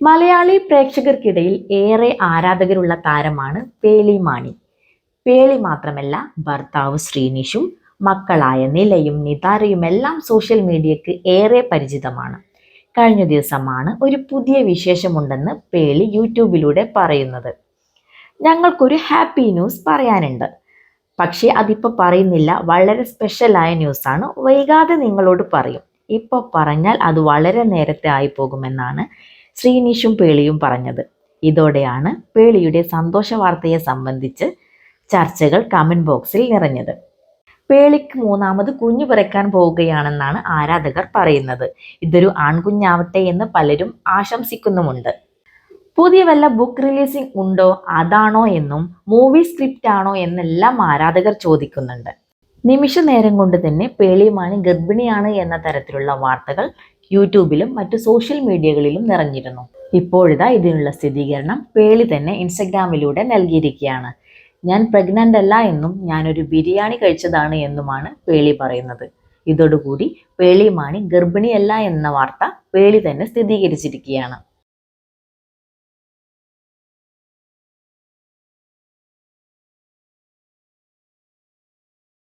മലയാളി പ്രേക്ഷകർക്കിടയിൽ ഏറെ ആരാധകരുള്ള താരമാണ് പേളി മാണി. പേളി മാത്രമല്ല ഭർത്താവ് ശ്രീനിഷും മക്കളായ നിലയും നിതാരയും എല്ലാം സോഷ്യൽ മീഡിയക്ക് ഏറെ പരിചിതമാണ്. കഴിഞ്ഞ ദിവസമാണ് ഒരു പുതിയ വിശേഷമുണ്ടെന്ന് പേളി യൂട്യൂബിലൂടെ പറയുന്നത്. ഞങ്ങൾക്കൊരു ഹാപ്പി ന്യൂസ് പറയാനുണ്ട്. പക്ഷേ അതിപ്പോൾ പറയുന്നില്ല. വളരെ സ്പെഷ്യലായ ന്യൂസാണ്. വൈകാതെ നിങ്ങളോട് പറയും. ഇപ്പോൾ പറഞ്ഞാൽ അത് വളരെ നേരത്തെ ആയി പോകുമെന്നാണ് ശ്രീനിഷും പേളിയും പറഞ്ഞത്. ഇതോടെയാണ് പേളിയുടെ സന്തോഷ വാർത്തയെ സംബന്ധിച്ച് ചർച്ചകൾ കമന്റ് ബോക്സിൽ നിറഞ്ഞത്. പേളിക്ക് മൂന്നാമത് കുഞ്ഞു പിറക്കാൻ പോവുകയാണെന്നാണ് ആരാധകർ പറയുന്നത്. ഇതൊരു ആൺകുഞ്ഞാവട്ടെ എന്ന് പലരും ആശംസിക്കുന്നുമുണ്ട്. പുതിയ വല്ല ബുക്ക് റിലീസിംഗ് ഉണ്ടോ? അതാണോ എന്നും മൂവി സ്ക്രിപ്റ്റ് ആണോ എന്നെല്ലാം ആരാധകർ ചോദിക്കുന്നുണ്ട്. നിമിഷ നേരം കൊണ്ട് തന്നെ പേളിമാണി ഗർഭിണിയാണ് എന്ന തരത്തിലുള്ള വാർത്തകൾ യൂട്യൂബിലും മറ്റ് സോഷ്യൽ മീഡിയകളിലും നിറഞ്ഞിരുന്നു. ഇപ്പോഴിതാ ഇതിനുള്ള സ്ഥിരീകരണം പേളി തന്നെ ഇൻസ്റ്റഗ്രാമിലൂടെ നൽകിയിരിക്കുകയാണ്. ഞാൻ പ്രഗ്നന്റ് അല്ല എന്നും ഞാനൊരു ബിരിയാണി കഴിച്ചതാണ് എന്നുമാണ് പേളി പറയുന്നത്. ഇതോടുകൂടി പേളിമാണി ഗർഭിണിയല്ല എന്ന വാർത്ത പേളി തന്നെ സ്ഥിരീകരിച്ചിരിക്കുകയാണ്